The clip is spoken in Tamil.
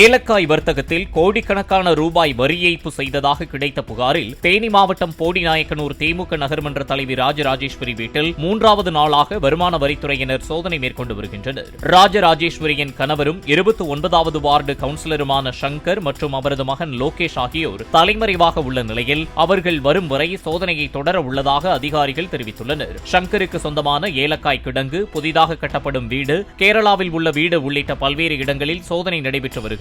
ஏலக்காய் வர்த்தகத்தில் கோடிக்கணக்கான ரூபாய் வரி ஏய்ப்பு செய்ததாக கிடைத்த புகாரில் தேனி மாவட்டம் போடிநாயக்கனூர் திமுக நகர்மன்ற தலைவி ராஜராஜேஸ்வரி வீட்டில் மூன்றாவது நாளாக வருமான வரித்துறையினர் சோதனை மேற்கொண்டு வருகின்றனர். ராஜராஜேஸ்வரியின் கணவரும் இருபத்தி ஒன்பதாவது வார்டு கவுன்சிலருமான சங்கர் மற்றும் அவரது மகன் லோகேஷ் ஆகியோர் தலைமறைவாக உள்ள நிலையில் அவர்கள் வரும் வரை சோதனையை தொடர உள்ளதாக அதிகாரிகள் தெரிவித்துள்ளனர். சங்கருக்கு சொந்தமான ஏலக்காய் கிடங்கு புதிதாக கட்டப்படும் வீடு கேரளாவில் உள்ள வீடு உள்ளிட்ட பல்வேறு இடங்களில் சோதனை நடைபெற்று வருகிறது.